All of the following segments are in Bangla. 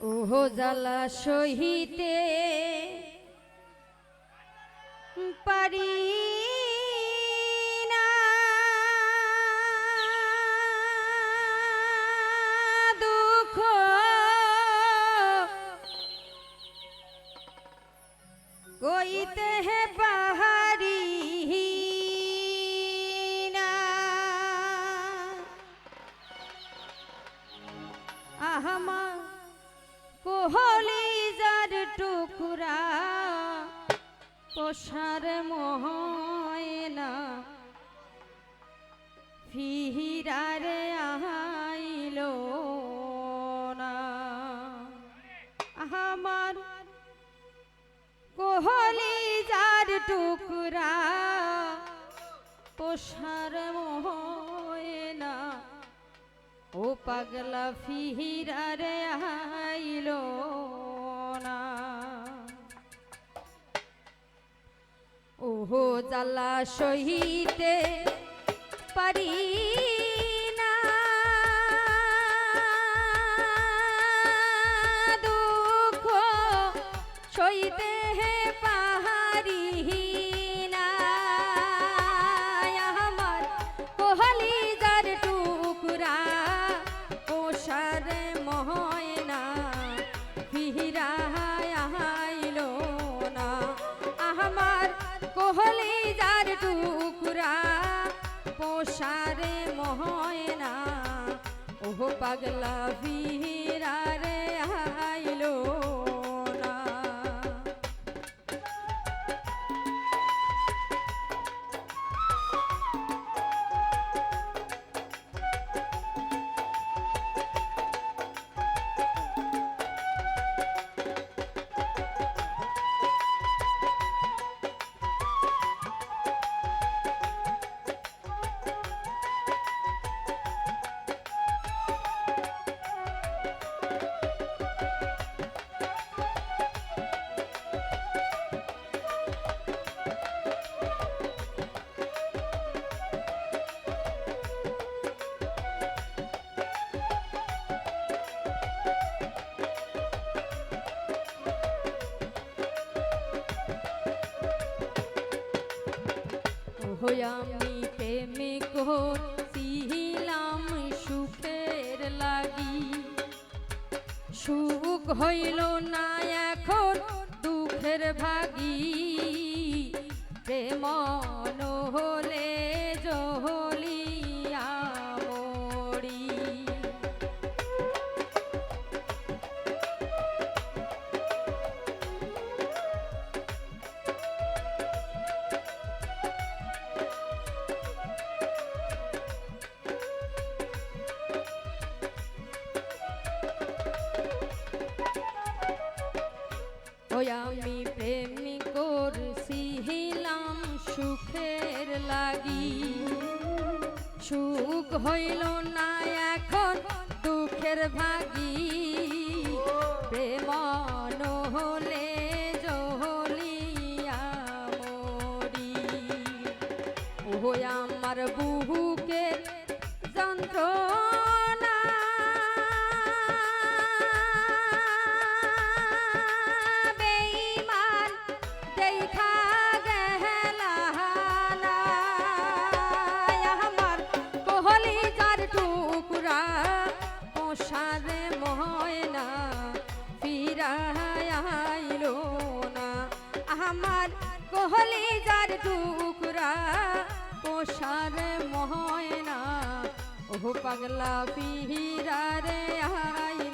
ওহো জ্বালা সহিতে পারি না। দুঃখ কইতে হে পাহাড়ি পোষার মহয়না ফিহিরারে আইল না। আমার কোহলি যার টুকরা পোষার মহয়না ও পাগলা ফিহিরারে আইল ওহো সহিতে পারি না। দুঃখ সইতে হে পাহাড়ি না আমার কোহলি যার টুকরা পোষার মহয়না পোষারে মহয়না। ওহ পাগলা ভিরারে আমি প্রেমে করছিলাম সুখের লাগি। সুখ হইল না এখন দুঃখের ভাগি। প্রেম হলে আমি প্রেম করছিলাম সুখের লাগি। সুখ হইল না এখন দুঃখের ভাগি। প্রেম হলে জহলিয়া মরি। ও আমার বুহুকে আমার কোহলি যার টুকরা পোষারে ময়না ফিরাইল না। আমার কোহলি যার টুকরা পোষারে ময়না ও পাগলা ফিরারে আইল না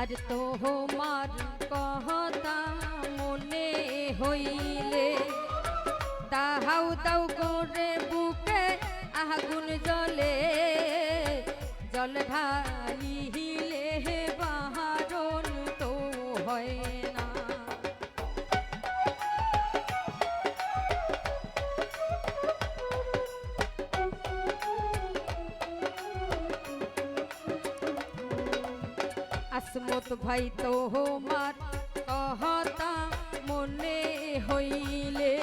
আর তোমার কহতা মনে হইলে, তাহাও তাও করে বুকে আগুন জলে জল ঢালিলে বাহারণ তো হয়। না আসমত ভাই তোমার কহতা মনে হইলে।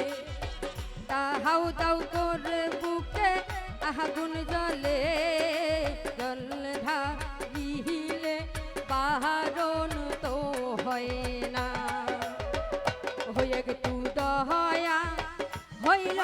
তাহাও দাও করে বুকে আগুন জলে জল ঢালিলে বাহারণ তো হয় না। হয়ে একটু দয়া হইল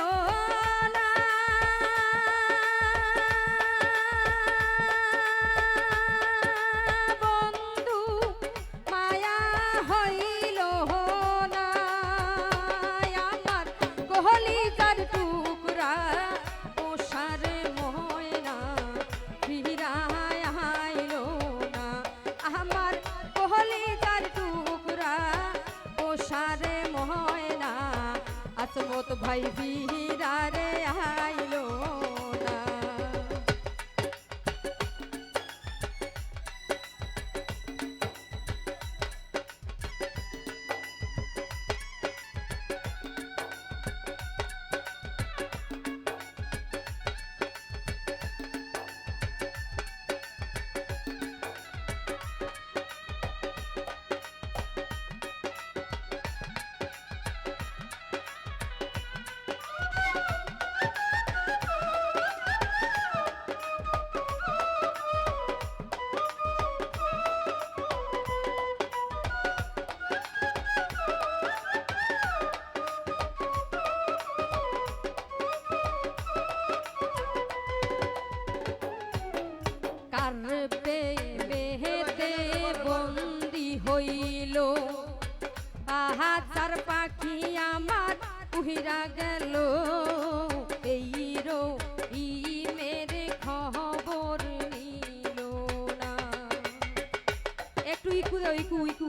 আমার গেল এই রো ই মেরে খবর নিল না। একটু ইকু দাও, ইকু ইকু।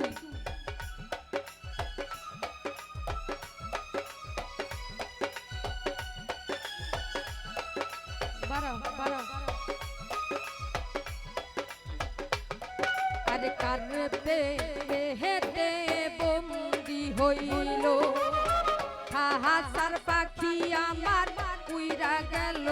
বাড়াও হেতে বন্দি হইল? হাহাসার পাখি আমার উইরা গেল।